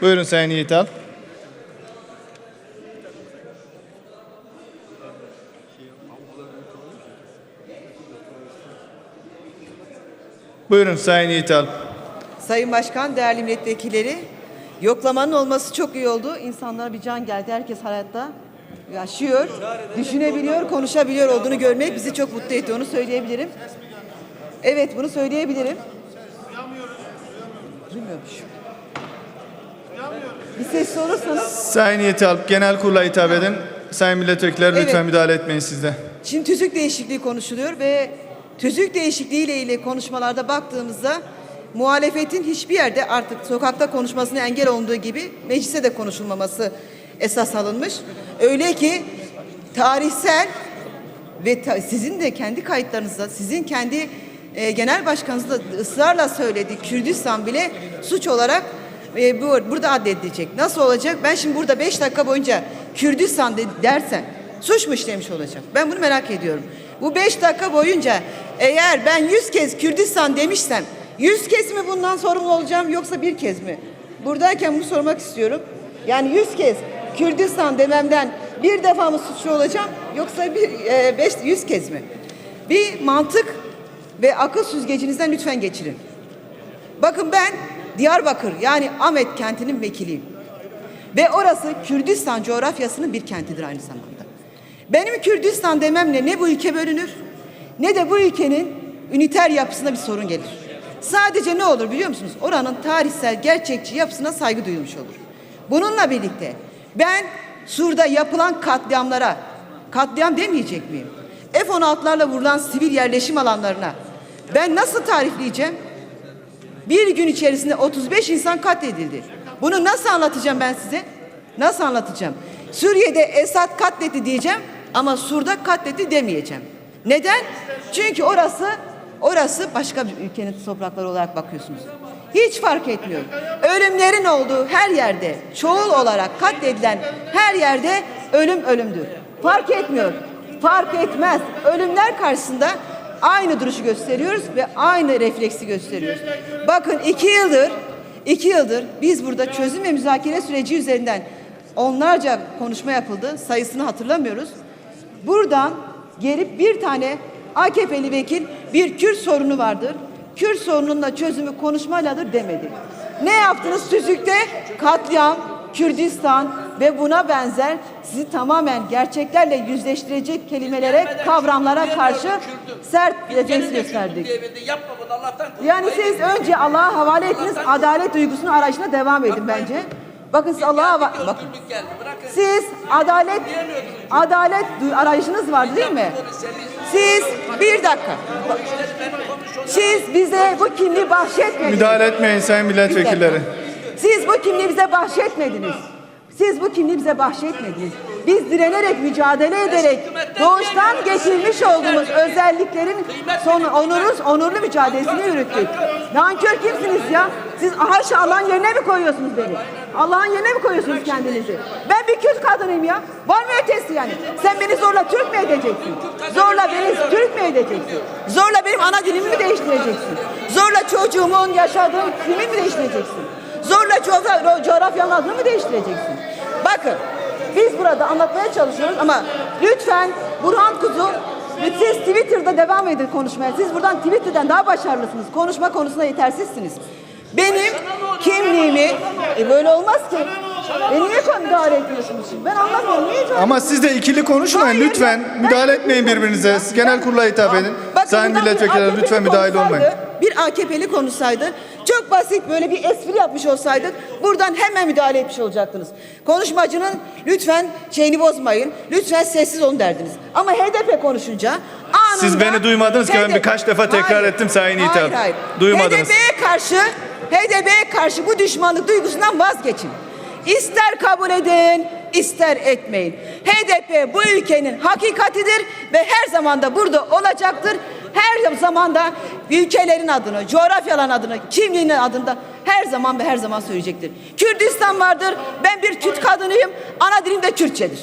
Buyurun Sayın Yiğital. Buyurun Sayın Yiğital. Sayın Başkan, değerli milletvekilleri, yoklamanın olması çok iyi oldu. İnsanlara bir can geldi. Herkes hayatta yaşıyor, düşünebiliyor, konuşabiliyor olduğunu görmek bizi çok mutlu etti. Onu söyleyebilirim. Evet, bunu söyleyebilirim. Duymuyormuş. Bir ses olursanız. Sayın Yiğital, genel kurula hitap edin. Sayın milletvekilleri Evet. lütfen müdahale etmeyin sizde. Şimdi tüzük değişikliği konuşuluyor ve tüzük değişikliği ile ilgili konuşmalarda baktığımızda muhalefetin hiçbir yerde artık sokakta konuşmasına engel olduğu gibi meclise de konuşulmaması esas alınmış. Öyle ki tarihsel ve ta- sizin de kendi kayıtlarınızda, sizin kendi e, genel başkanınız da ısrarla söylediği Kürdistan bile suç olarak e, bu, burada addedilecek. Nasıl olacak? Ben şimdi burada beş dakika boyunca Kürdistan de, dersen suç mu işlemiş olacak? Ben bunu merak ediyorum. Bu beş dakika boyunca eğer ben yüz kez Kürdistan demişsem yüz kez mi bundan sorumlu olacağım yoksa bir kez mi? Buradayken bunu sormak istiyorum. Yani yüz kez Kürdistan dememden bir defa mı suçlu olacağım yoksa bir e, beş, yüz kez mi? Bir mantık ve akıl süzgecinizden lütfen geçirin. Bakın ben Diyarbakır yani Ahmet kentinin vekiliyim. Ve orası Kürdistan coğrafyasının bir kentidir aynı zamanda. Benim Kürdistan dememle ne bu ülke bölünür ne de bu ülkenin üniter yapısına bir sorun gelir. Sadece ne olur biliyor musunuz? Oranın tarihsel gerçekçi yapısına saygı duyulmuş olur. Bununla birlikte ben Sur'da yapılan katliamlara katliam demeyecek miyim? F-16'larla vurulan sivil yerleşim alanlarına ben nasıl tarifleyeceğim? Bir gün içerisinde 35 insan katledildi. Bunu nasıl anlatacağım ben size? Nasıl anlatacağım? Suriye'de Esad katletti diyeceğim ama Sur'da katletti demeyeceğim. Neden? Çünkü orası orası başka bir ülkenin toprakları olarak bakıyorsunuz. Hiç fark etmiyor. Ölümlerin olduğu her yerde, çoğul olarak katledilen her yerde ölüm ölümdür. Fark etmiyor. Fark etmez. Ölümler karşısında aynı duruşu gösteriyoruz ve aynı refleksi gösteriyoruz. Bakın iki yıldır, iki yıldır biz burada çözüm ve müzakere süreci üzerinden onlarca konuşma yapıldı. Sayısını hatırlamıyoruz. Buradan gelip bir tane AKP'li vekil bir Kürt sorunu vardır. Kürt sorununla çözümü konuşmayladır demedi. Ne yaptınız tüzükte? Katliam, Kürdistan ve buna benzer sizi tamamen gerçeklerle yüzleştirecek kelimelere, kavramlara karşı sert bir cins gösterdik. Yani siz önce Allah'a havale ettiniz, adalet duygusunun arayışına devam edin bence. Bakın siz Allah'a bakın. Özgürlük geldi. Bırakın. Siz adalet adalet arayışınız vardı değil mi? Siz bir dakika. Siz bize bu kimliği bahşetmediniz. Müdahale etmeyin Sayın milletvekilleri. Siz bu kimliği bize bahşetmediniz. Siz bu kimliği bize bahşetmediniz. Biz direnerek, mücadele ederek doğuştan geçirmiş olduğumuz özelliklerin son onuruz, onurlu mücadelesini yürüttük. Nankör kimsiniz ya? Siz haşa Allah'ın yerine mi koyuyorsunuz beni? Allah'ın yerine mi koyuyorsunuz kendinizi? Ben bir Kürt kadınıyım ya. Var mı ötesi yani? Sen beni zorla Türk mü edeceksin? Zorla beni Türk mü edeceksin? Zorla benim ana dilimi mi değiştireceksin? Zorla çocuğumun yaşadığı iklimi mi değiştireceksin? Zorla coğra- coğrafyanın adını mı değiştireceksin? Bakın biz burada anlatmaya çalışıyoruz ama lütfen Burhan Kuzu siz Twitter'da devam edin konuşmaya. Siz buradan Twitter'dan daha başarılısınız. Konuşma konusunda yetersizsiniz. Benim kimliğimi e böyle olmaz ki. E niye müdahale ediyorsunuz şimdi? Ben anlamıyorum. Niye müdahale Ama siz de ikili konuşmayın Hayır lütfen. Müdahale ben- etmeyin birbirinize. Genel kurula hitap edin. Sayın milletvekilleri lütfen müdahale olmayın. Bir AKP'li konuşsaydı çok basit böyle bir espri yapmış olsaydık buradan hemen müdahale etmiş olacaktınız. Konuşmacının lütfen şeyini bozmayın. Lütfen sessiz olun derdiniz. Ama HDP konuşunca anında... Siz beni duymadınız ki ben birkaç defa tekrar ettim Sayın Yiğit Hayır hayır. Duymadınız. HDP'ye karşı, HDP'ye karşı bu düşmanlık duygusundan vazgeçin. İster kabul edin, ister etmeyin. HDP bu ülkenin hakikatidir ve her zaman da burada olacaktır. Her zaman da ülkelerin adını, coğrafyaların adını, kimliğinin adını da her zaman ve her zaman söyleyecektir. Kürdistan vardır. Ben bir Kürt kadınıyım. Ana dilim de Kürtçedir.